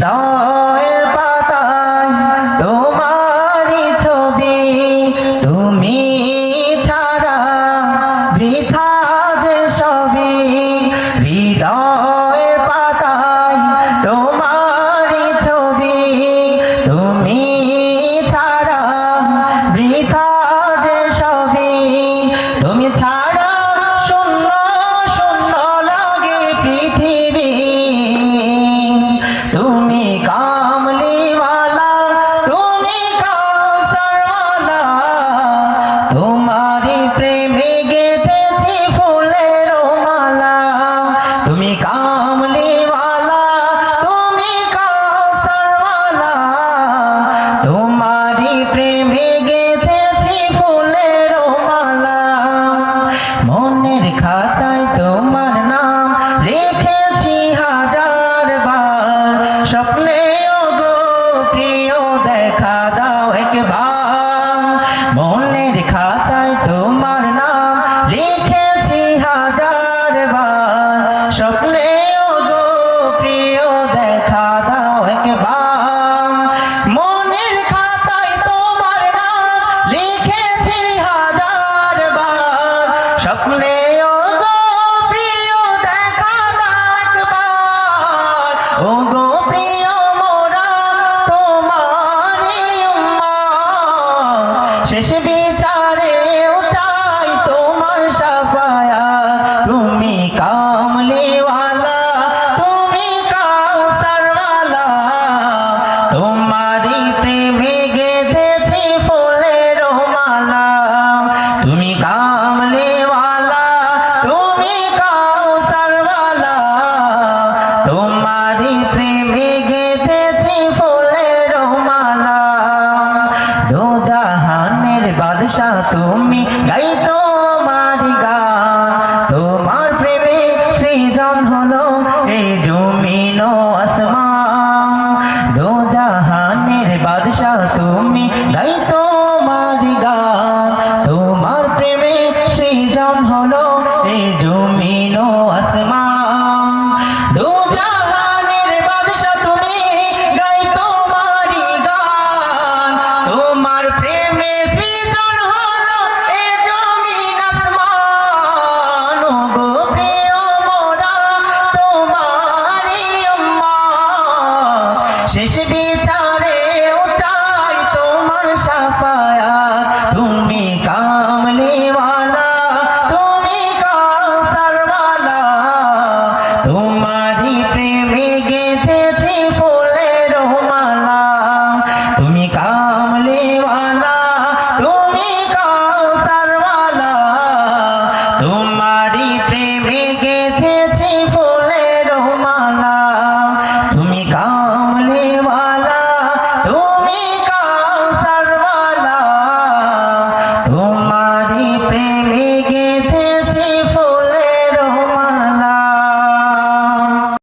হৃদয়ের পাতায় ছবি ছাড়া বৃথা পাতায় ছবি তুমি ছাড়া বৃথা দোজাহানের বাদশাহ তুমি? গাই তোমার গান। তোমার প্রেমে সৃজন হলো এই জমিন আসমান। দোজাহানের বাদশাহ তুমি, গাই তোমার গান। তোমার প্রেমে সৃজন হলো তুমি কামলিওয়ালা তুমি কাউসারওয়ালা। তোমারি প্রেমী